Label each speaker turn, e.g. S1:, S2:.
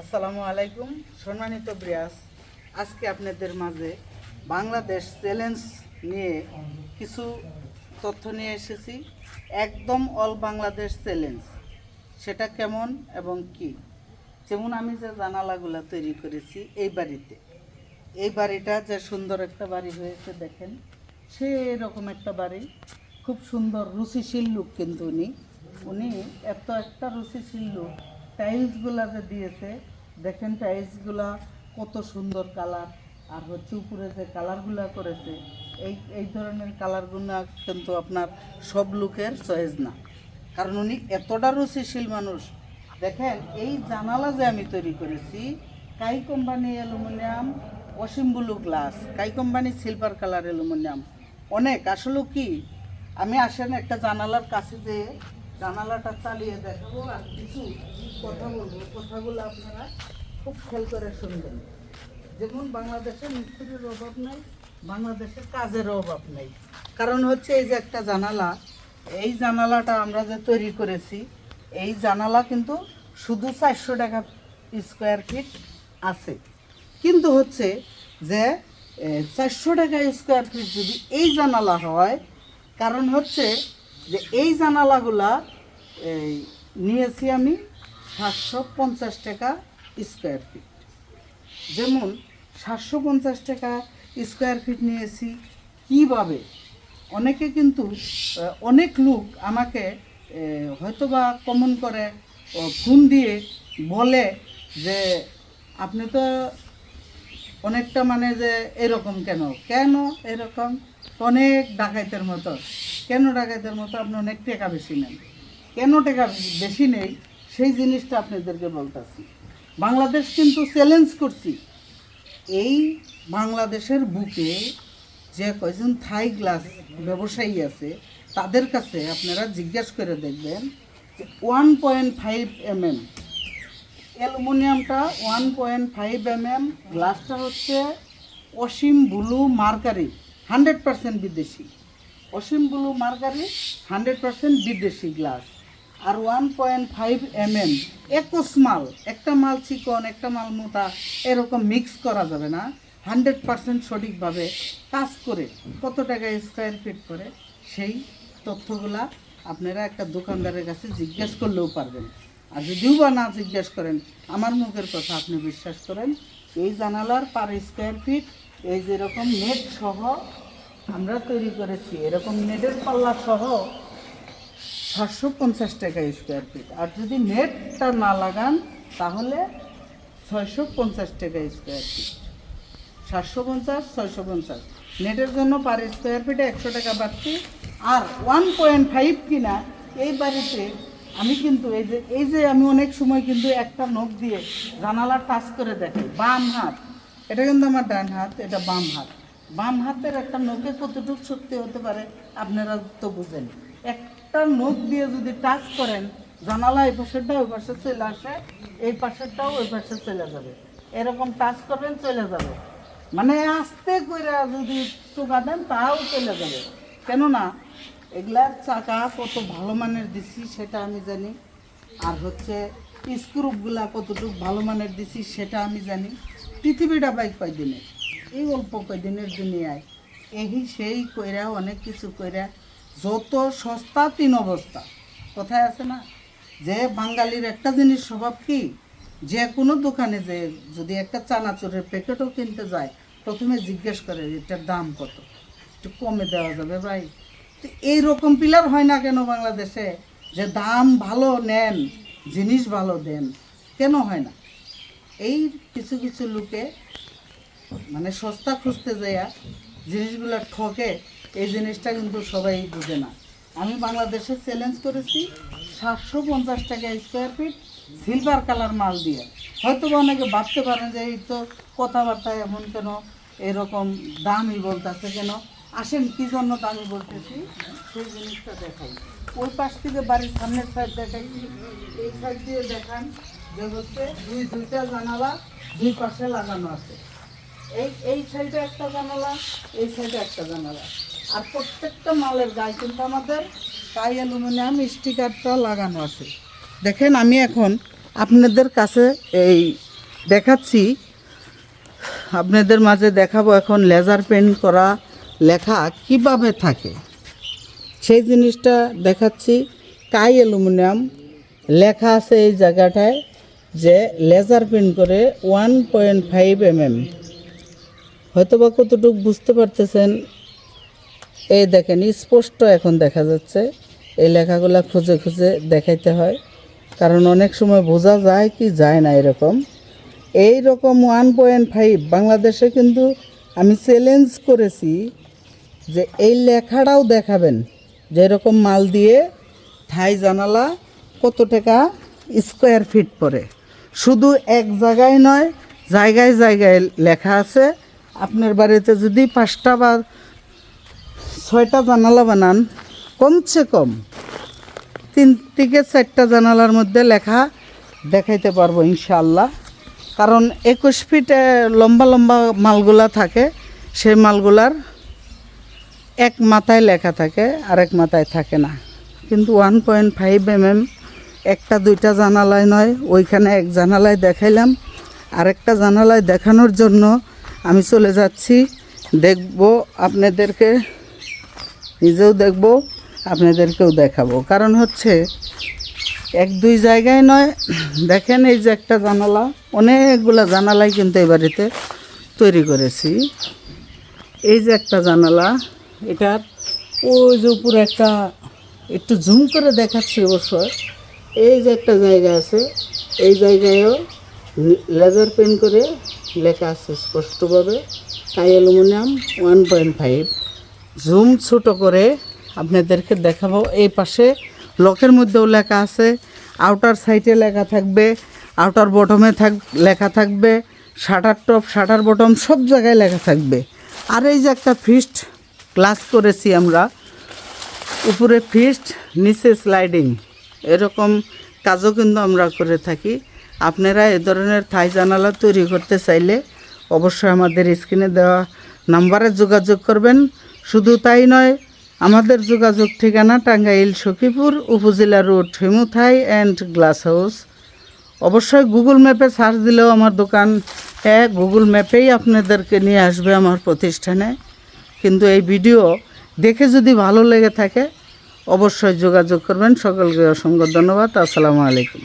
S1: আসসালামু আলাইকুম, সম্মানিত ব্রিয়াস আজকে আপনাদের মাঝে বাংলাদেশ চ্যালেঞ্জ নিয়ে কিছু তথ্য নিয়ে এসেছি। একদম অল বাংলাদেশ চ্যালেঞ্জ, সেটা কেমন এবং কি? যেমন আমি যে জানালাগুলো তৈরি করেছি এই বাড়িতে, এই বাড়িটা যে সুন্দর একটা বাড়ি হয়েছে দেখেন সেই রকম একটা বাড়ি, খুব সুন্দর, রুচিশীল লুক কিন্তু উনি। উনি এত একটা রুচিশীল লুক টাইলসগুলা যে দিয়েছে, দেখেন টাইলসগুলা কত সুন্দর কালার। আর হচ্ছে উপরে যে কালারগুলা করেছে, এই এই ধরনের কালারগুলো কিন্তু আপনার সব লুকের চয়েস না। কারণ উনি এতটা রুচিশীল মানুষ। দেখেন, এই জানালা যে আমি তৈরি করেছি, Kai company aluminium, Asim blue glass, Kai company silver colour aluminium. অনেক আসলে কি? আমি আসেন একটা জানালার কাছে যে জানালাটা চালিয়ে দেখাবো আর কিছু কথা বলব। কথাগুলো আপনারা খুব খেয়াল করে শুনবেন। যেমন বাংলাদেশে মিস্ত্রির অভাব নাই, বাংলাদেশে কাজের অভাব নেই। কারণ হচ্ছে এই যে একটা জানালা, এই জানালাটা আমরা যে তৈরি করেছি, এই জানালা কিন্তু শুধু চারশো টাকা স্কোয়ার ফিট আছে। কিন্তু হচ্ছে যে চারশো টাকা স্কোয়ার ফিট যদি এই জানালা হয়, কারণ হচ্ছে যে এই জানালাগুলা, এই, নিয়েছি আমি সাতশো পঞ্চাশ টাকা স্কোয়ার ফিট যেমন সাতশো পঞ্চাশ টাকা স্কোয়ার ফিট নিয়েছি কীভাবে? অনেকে কিন্তু অনেক লোক আমাকে হয়তোবা কমন করে ফোন দিয়ে বলে যে, আপনি তো অনেকটা মানে যে এরকম কেন? কেন এরকম? অনেক ডাকাইতের মতো। কেন ডাকাইতের মতো? আপনি অনেক টাকা বেশি নেন। কেন টাকা বেশি নেই? সেই জিনিসটা আপনাদেরকে বলতেছি। বাংলাদেশ কিন্তু চ্যালেঞ্জ করছি। এই বাংলাদেশের বুকে যে কয়জন থাই গ্লাস ব্যবসায়ী আছে, তাদের কাছে আপনারা জিজ্ঞেস করে দেখবেন যে one point five M M অ্যালুমিনিয়ামটা one point five M M গ্লাসটা হচ্ছে Asim blue mercury. Hundred percent বিদেশি। Asim blue mercury hundred percent বিদেশি গ্লাস। আর one point five M M একুশ মাল একটা মাল চিকন, একটা মাল মোটা, এরকম মিক্স করা যাবে না। হান্ড্রেড পার্সেন্ট সঠিকভাবে কাজ করে কত টাকা স্কোয়ার ফিট করে, সেই তথ্যগুলা আপনারা একটা দোকানদারের কাছে জিজ্ঞেস করলেও পারবেন। আর যদিও বা না জিজ্ঞেস করেন, আমার মুখের কথা আপনি বিশ্বাস করেন, এই জানালার পার স্কোয়ার ফিট এই যেরকম নেট সহ আমরা তৈরি করেছি, এরকম নেটের পাল্লা সহ সাতশো পঞ্চাশ টাকা স্কোয়ার ফিট আর যদি নেটটা না লাগান, তাহলে ছয়শো পঞ্চাশ টাকা স্কোয়ার ফিট সাতশো পঞ্চাশ, ছয়শো পঞ্চাশ। নেটের জন্য পার স্কোয়ার ফিটে একশো টাকা বাড়তি। আর ওয়ান পয়েন্ট ফাইভ কিনা, এই বাড়িতে আমি কিন্তু এই যে এই যে আমি অনেক সময় কিন্তু একটা নখ দিয়ে জানালা টাচ করে দেখি বাম হাত। এটা কিন্তু আমার ডান হাত, এটা বাম হাত। বাম হাতের একটা নখে কতটুকু শক্তি হতে পারে, আপনারা তো বুঝেন। একটা নখ দিয়ে যদি টাচ করেন, জানালা এই পাশেরটা, ওই পাশে চলে আসে, এই পাশেরটাও ওই পাশে চলে যাবে। এরকম টাচ করবেন, চলে যাবে। মানে আস্তে করে যদি টোকা দেন তাও চলে যাবে। কেননা, এগুলার চাকা কত ভালো মানের দিছি, সেটা আমি জানি। আর হচ্ছে স্ক্রুপগুলা কতটুকু ভালো মানের দিছি সেটা আমি জানি। পৃথিবীটা বাইক কয়দিনে এই অল্প কয়দিনের দুনিয়ায়। এই সেই কইরা, অনেক কিছু কইরা, যত সস্তা তিন অবস্থা। কথায় আছে না? যে বাঙালির একটা জিনিস স্বভাব কি? যে কোনো দোকানে যে যদি একটা চানাচুরের প্যাকেটও কিনতে যায়, প্রথমে জিজ্ঞেস করে এটার দাম কত? একটু কমে দেওয়া যাবে ভাই। তো এইরকম পিলার হয় না কেন বাংলাদেশে? যে দাম ভালো নেন। জিনিস ভালো দেন, কেন হয় না? এই কিছু কিছু লোকে মানে সস্তা খুঁজতে যাইয়া জিনিসগুলো ঠকে, এই জিনিসটা কিন্তু সবাই বুঝে না। আমি বাংলাদেশে চ্যালেঞ্জ করেছি সাতশো পঞ্চাশ টাকা স্কোয়ার ফিট সিলভার কালার মাল দিয়ে। হয়তো অনেকে ভাবতে পারেন যে এই তো কথাবার্তা এমন কেন, এরকম দামই বলতেছে কেন? আসেন, কি জন্য দামি বলতেছি? সেই জিনিসটা দেখাই। ওই পাশ থেকে বাড়ির সামনের সাইড দেখাই। এই সাইড দিয়ে দেখান যে হচ্ছে দুই দুইটা জানালা দুই পাশে লাগানো আছে। এই এই সাইডে একটা জানালা, এই সাইডে একটা জানালা। আর প্রত্যেকটা মালের গায়ে কিন্তু আমাদের কাই অ্যালুমিনিয়াম স্টিকারটা লাগানো আছে। দেখেন আমি এখন আপনাদের কাছে এই দেখাচ্ছি, আপনাদের মাঝে দেখাবো এখন লেজার পেন্ট করা লেখা কীভাবে থাকে। সেই জিনিসটা দেখাচ্ছি। কাই অ্যালুমিনিয়াম। লেখা আছে এই জায়গাটায় যে লেজার পেন করে one point five M M হয়তো বা কতটুকু বুঝতে পারতেছেন। এই দেখেন, স্পষ্ট এখন দেখা যাচ্ছে। এই লেখাগুলো খুঁজে খুঁজে দেখাইতে হয়। কারণ অনেক সময় বোঝা যায় কি যায় না এরকম। এই রকম ওয়ান পয়েন্ট ফাইভ বাংলাদেশে কিন্তু আমি চ্যালেঞ্জ করেছি যে এই লেখাটাও দেখাবেন। যেরকম মাল দিয়ে থাই জানালা কত টাকা স্কোয়ার ফিট পড়ে। শুধু এক জায়গায় নয়, জায়গায় জায়গায় লেখা আছে। আপনার বাড়িতে যদি পাঁচটা বা ছয়টা জানালা বানান কমসে কম। তিন থেকে চারটা জানালার মধ্যে লেখা দেখাইতে পারব ইনশাআল্লাহ। কারণ একুশ ফিটে লম্বা লম্বা মালগুলা থাকে, সেই মালগুলার এক মাথায় লেখা থাকে আর এক মাথায় থাকে না। কিন্তু one point five M M একটা দুইটা জানালায় নয়, ওইখানে এক জানালায় দেখাইলাম। আরেকটা জানালায় দেখানোর জন্য আমি চলে যাচ্ছি। দেখব, আপনাদেরকে নিজেও দেখব, আপনাদেরকেও দেখাবো। কারণ হচ্ছে, এক দুই জায়গায় নয়। দেখেন এই যে একটা জানালা, অনেকগুলো জানালাই কিন্তু এই বাড়িতে তৈরি করেছি। এই যে একটা জানালা এটার ওই যে উপরে একটা একটু জুম করে দেখাচ্ছি অবশ্য এই যে একটা জায়গা আছে, এই জায়গায়ও লেজার পেন করে লেখা আছে স্পষ্টভাবে Kai aluminium one point five. Zoom ছোটো করে আপনাদেরকে দেখাবো, এই পাশে লকের মধ্যেও লেখা আছে, আউটার সাইডে লেখা থাকবে, আউটার বটমে থাক, লেখা থাকবে, শাটার টপ, শাটার বটম সব জায়গায় লেখা থাকবে। আর এই যে একটা ফিস্ট ক্লাস করেছি আমরা। উপরে ফিস্ট নিচে স্লাইডিং এরকম কাজও কিন্তু আমরা করে থাকি। আপনারা এ ধরনের থাই জানালা তৈরি করতে চাইলে অবশ্যই আমাদের স্ক্রিনে দেওয়া নাম্বারে যোগাযোগ করবেন। শুধু তাই নয়, আমাদের যোগাযোগ ঠিকানা টাঙ্গাইল সখীপুর উপজেলা রোড, হিমুথাই অ্যান্ড গ্লাস হাউস। অবশ্যই গুগল ম্যাপে সার্চ দিলেও আমার দোকান হ্যাঁ গুগল ম্যাপেই আপনাদেরকে নিয়ে আসবে আমার প্রতিষ্ঠানে। কিন্তু এই ভিডিও দেখে যদি ভালো লেগে থাকে, অবশ্যই যোগাযোগ করবেন। সকলকে অসংখ্য ধন্যবাদ। আসসালামু আলাইকুম।